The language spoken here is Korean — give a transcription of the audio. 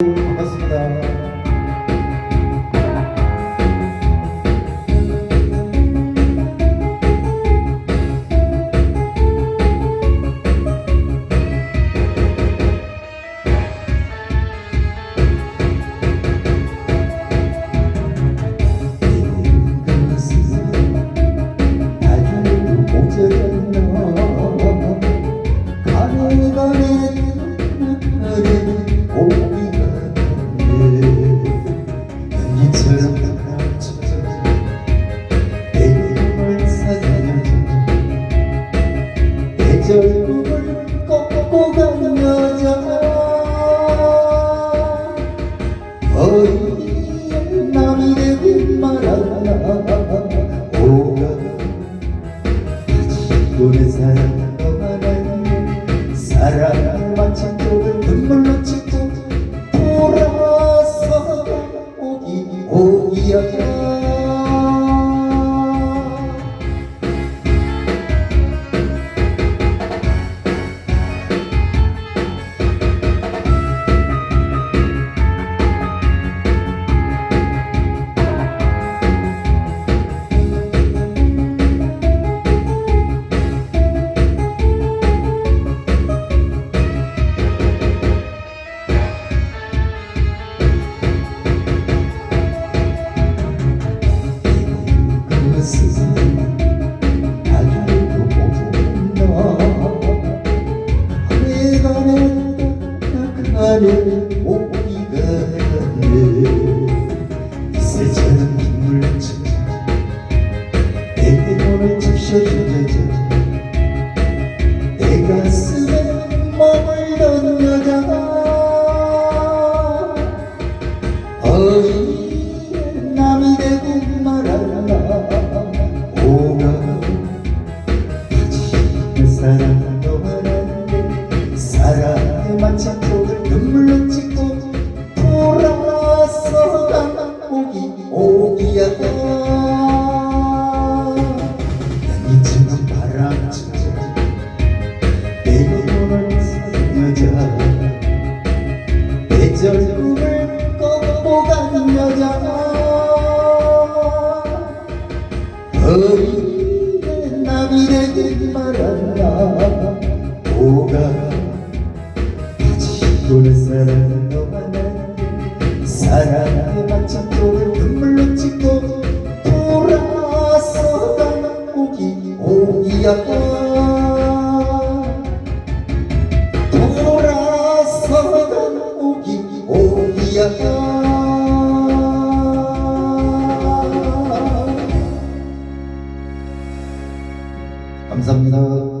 반갑습니다. 가는 여자 어이 남이 되고 말아라 오가 너의 사랑 너만은 사랑 그것 바람 친구 내 영혼을 사는 여자 내 젊음을 말한다. 오가 도는 사랑 너만은 사랑에 눈물 오기야 감사합니다.